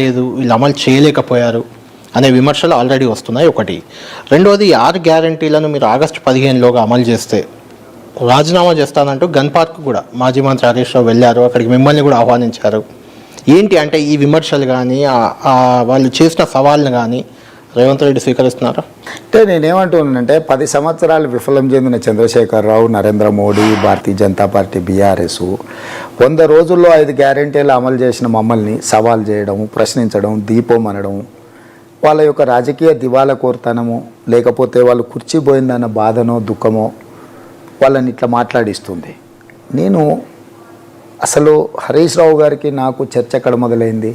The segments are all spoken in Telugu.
లేదు వీళ్ళు అమలు చేయలేకపోయారు అనే విమర్శలు ఆల్రెడీ వస్తున్నాయి. ఒకటి. రెండోది ఆరు గ్యారంటీలను మీరు ఆగస్టు పదిహేనులోగా అమలు చేస్తే రాజీనామా చేస్తానంటూ గన్ పార్క్ కూడా మాజీ మంత్రి హరీష్ రావు వెళ్ళారు అక్కడికి మిమ్మల్ని కూడా ఆహ్వానించారు. ఏంటి అంటే ఈ విమర్శలు కానీ వాళ్ళు చేసిన సవాళ్ళను కానీ రేవంత్ రెడ్డి స్వీకరిస్తున్నారా? అంటే నేనేమంటున్నానంటే పది సంవత్సరాలు విఫలం చెందిన చంద్రశేఖరరావు నరేంద్ర మోడీ భారతీయ జనతా పార్టీ బీఆర్ఎస్ వంద రోజుల్లో ఐదు గ్యారెంటీలు అమలు చేసిన మమ్మల్ని సవాల్ చేయడం ప్రశ్నించడం దీపం అనడం వాళ్ళ యొక్క రాజకీయ దివాలా కోరితనము లేకపోతే వాళ్ళు కుర్చిపోయిందన్న బాధనో దుఃఖమో వాళ్ళని ఇట్లా మాట్లాడిస్తుంది. నేను అసలు హరీష్ రావు గారికి నాకు చర్చ ఎక్కడ మొదలైంది?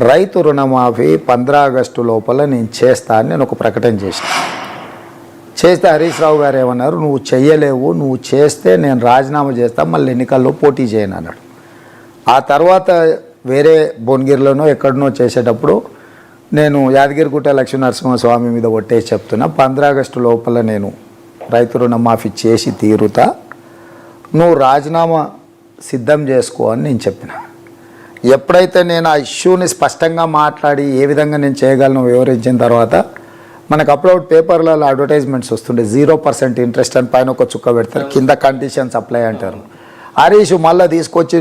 రైతు రుణమాఫీ పంద్రా ఆగస్టు లోపల నేను చేస్తా అని నేను ఒక ప్రకటన చేసిన చేస్తే హరీష్ రావు గారు ఏమన్నారు? నువ్వు చెయ్యలేవు నువ్వు చేస్తే నేను రాజీనామా చేస్తా మళ్ళీ ఎన్నికల్లో పోటీ చేయను అన్నాడు. ఆ తర్వాత వేరే భువనగిరిలోనో ఎక్కడనో చేసేటప్పుడు నేను యాదగిరిగుట్ట లక్ష్మీనరసింహస్వామి మీద ఒట్టేసి చెప్తున్నా పంద్రా ఆగస్టు లోపల నేను రైతు రుణమాఫీ చేసి తీరుతా నువ్వు రాజీనామా సిద్ధం చేసుకో అని నేను చెప్పిన. ఎప్పుడైతే నేను ఆ ఇష్యూని స్పష్టంగా మాట్లాడి ఏ విధంగా నేను చేయగలను వివరించిన తర్వాత మనకు అప్లోడ్ పేపర్లలో అడ్వర్టైజ్మెంట్స్ వస్తుండే. జీరో పర్సెంట్ ఇంట్రెస్ట్ అని పైన ఒక చుక్క పెడతారు. కింద కండిషన్స్ అప్లై అంటారు. హరీష్ మళ్ళీ తీసుకొచ్చి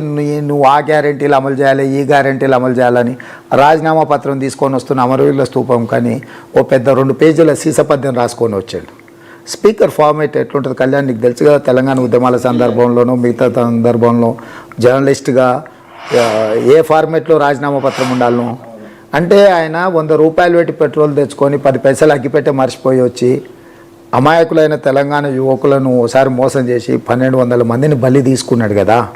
నువ్వు ఆ గ్యారెంటీలు అమలు చేయాలి ఈ గ్యారెంటీలు అమలు చేయాలని రాజీనామా పత్రం తీసుకొని వస్తున్న అమరవీరుల స్తూపం కానీ ఓ పెద్ద రెండు పేజీల సీసపద్యం రాసుకొని వచ్చాడు. స్పీకర్ ఫార్మేట్ ఎట్లుంటుంది కళ్యాణ్ నీకు తెలుసు కదా తెలంగాణ ఉద్యమాల సందర్భంలోనూ మిగతా సందర్భంలో జర్నలిస్ట్గా ఏ ఫార్మేట్లో రాజీనామా పత్రం ఉండాలను? అంటే ఆయన వంద రూపాయలు పెట్టి పెట్రోల్ తెచ్చుకొని పది పైసలు అగ్గిపెట్టే మర్చిపోయి వచ్చి అమాయకులైన తెలంగాణ యువకులను ఓసారి మోసం చేసి పన్నెండు వందల మందిని బలి తీసుకున్నాడు కదా.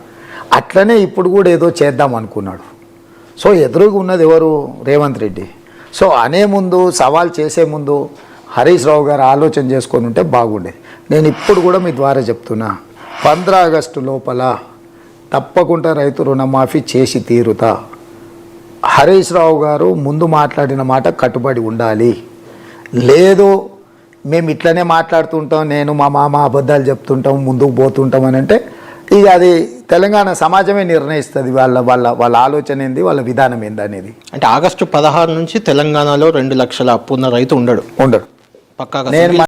అట్లనే ఇప్పుడు కూడా ఏదో చేద్దాం అనుకున్నాడు. సో ఎదురుగా ఉన్నది ఎవరు? రేవంత్ రెడ్డి. సో అనే ముందు సవాల్ చేసే ముందు హరీష్ రావు గారు ఆలోచన చేసుకొని ఉంటే బాగుండేది. నేను ఇప్పుడు కూడా మీ ద్వారా చెప్తున్నా పంద్రా ఆగస్టు లోపల తప్పకుండా రైతు రుణమాఫీ చేసి తీరుతా. హరీష్ రావు గారు ముందు మాట్లాడిన మాట కట్టుబడి ఉండాలి. లేదు మేము ఇట్లనే మాట్లాడుతుంటాం నేను మా మామ అబద్ధాలు చెప్తుంటాం ముందుకు పోతుంటాం అని అంటే ఇక అది తెలంగాణ సమాజమే నిర్ణయిస్తుంది. వాళ్ళ వాళ్ళ వాళ్ళ ఆలోచన ఏంది వాళ్ళ విధానం ఏంది అనేది. అంటే ఆగస్టు పదహారు నుంచి తెలంగాణలో రెండు లక్షల అప్పు ఉన్న రైతు ఉండడు. ఉండడు. పక్కాగా నేను